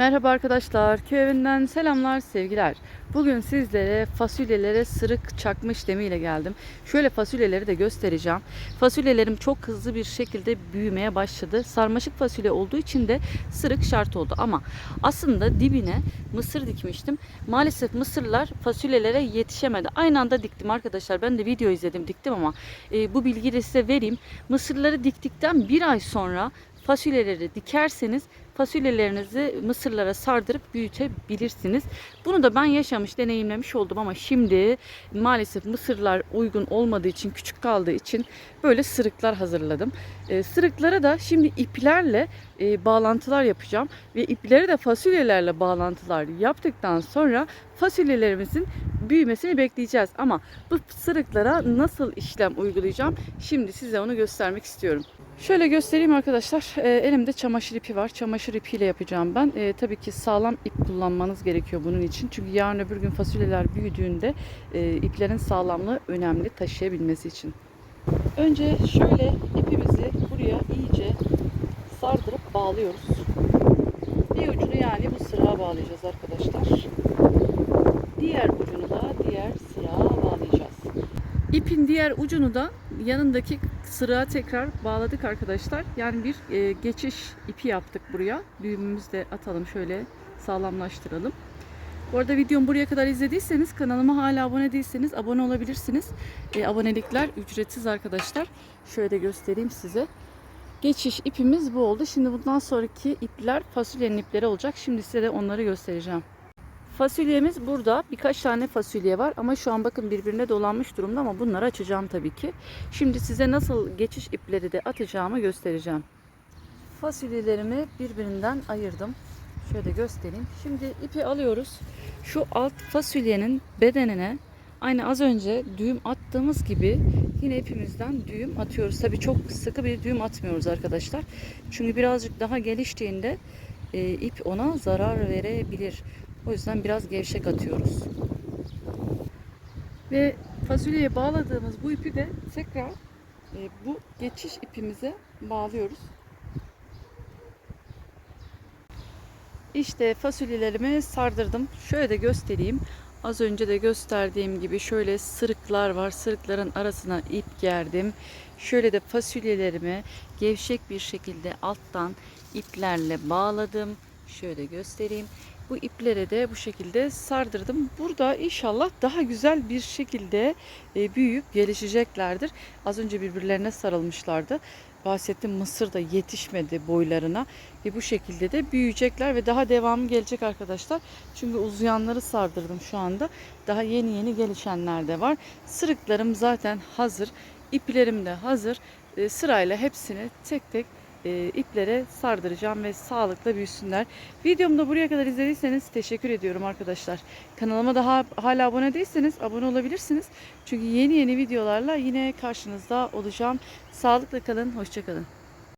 Merhaba arkadaşlar, köy evinden selamlar, sevgiler. Bugün sizlere fasulyelere sırık çakma işlemiyle geldim. Şöyle fasulyeleri de göstereceğim. Fasulyelerim çok hızlı bir şekilde büyümeye başladı. Sarmaşık fasulye olduğu için de sırık şart oldu. Ama aslında dibine mısır dikmiştim. Maalesef mısırlar fasulyelere yetişemedi. Aynı anda diktim arkadaşlar. Ben de video izledim, diktim ama e, bu bilgiyi de size vereyim. Mısırları diktikten bir ay sonra fasulyeleri dikerseniz fasulyelerinizi mısırlara sardırıp büyütebilirsiniz. Bunu da ben yaşamış, deneyimlemiş oldum ama şimdi maalesef mısırlar uygun olmadığı için, küçük kaldığı için böyle sırıklar hazırladım. E, sırıklara da şimdi iplerle e, bağlantılar yapacağım ve ipleri de fasulyelerle bağlantılar yaptıktan sonra fasulyelerimizin büyümesini bekleyeceğiz. Ama bu sırıklara nasıl işlem uygulayacağım? Şimdi size onu göstermek istiyorum. Şöyle göstereyim arkadaşlar. E, elimde çamaşır ipi var. Çamaşır ipiyle yapacağım ben. E, tabii ki sağlam ip kullanmanız gerekiyor bunun için. Çünkü yarın öbür gün fasulyeler büyüdüğünde e, iplerin sağlamlığı önemli taşıyabilmesi için. Önce şöyle ipimizi buraya iyice sardırıp bağlıyoruz. Bir ucunu yani bu sırağa bağlayacağız arkadaşlar. Diğer ucunu da diğer sırağa bağlayacağız. İpin diğer ucunu da yanındaki sırağa tekrar bağladık arkadaşlar. Yani bir e, geçiş ipi yaptık buraya. Düğümümüzü de atalım şöyle sağlamlaştıralım. Bu arada videomu buraya kadar izlediyseniz kanalıma hala abone değilseniz abone olabilirsiniz. E, abonelikler ücretsiz arkadaşlar. Şöyle göstereyim size. Geçiş ipimiz bu oldu. Şimdi bundan sonraki ipler fasulyenin ipleri olacak. Şimdi size de onları göstereceğim. Fasulyemiz burada. Birkaç tane fasulye var ama şu an bakın birbirine dolanmış durumda ama bunları açacağım tabii ki. Şimdi size nasıl geçiş ipleri de atacağımı göstereceğim. Fasulyelerimi birbirinden ayırdım. Şöyle göstereyim. Şimdi ipi alıyoruz. Şu alt fasulyenin bedenine aynı az önce düğüm attığımız gibi yine ipimizden düğüm atıyoruz. Tabii çok sıkı bir düğüm atmıyoruz arkadaşlar. Çünkü birazcık daha geliştiğinde e, ip ona zarar verebilir. O yüzden biraz gevşek atıyoruz. Ve fasulyeye bağladığımız bu ipi de tekrar e, bu geçiş ipimize bağlıyoruz. İşte fasulyelerimi sardırdım. Şöyle de göstereyim. Az önce de gösterdiğim gibi şöyle sırıklar var. Sırıkların arasına ip gerdim. Şöyle de fasulyelerimi gevşek bir şekilde alttan iplerle bağladım. Şöyle göstereyim. Bu iplere de bu şekilde sardırdım. Burada inşallah daha güzel bir şekilde e, büyüyüp gelişeceklerdir. Az önce birbirlerine sarılmışlardı. Bahsettiğim mısır da yetişmedi boylarına ve bu şekilde de büyüyecekler ve daha devamı gelecek arkadaşlar. Çünkü uzayanları sardırdım şu anda. Daha yeni yeni gelişenler de var. Sırıklarım zaten hazır. İplerim de hazır. E, sırayla hepsini tek tek e, iplere sardıracağım ve sağlıkla büyüsünler. Videomu da buraya kadar izlediyseniz teşekkür ediyorum arkadaşlar. Kanalıma daha hala abone değilseniz abone olabilirsiniz. Çünkü yeni yeni videolarla yine karşınızda olacağım. Sağlıkla kalın, hoşçakalın.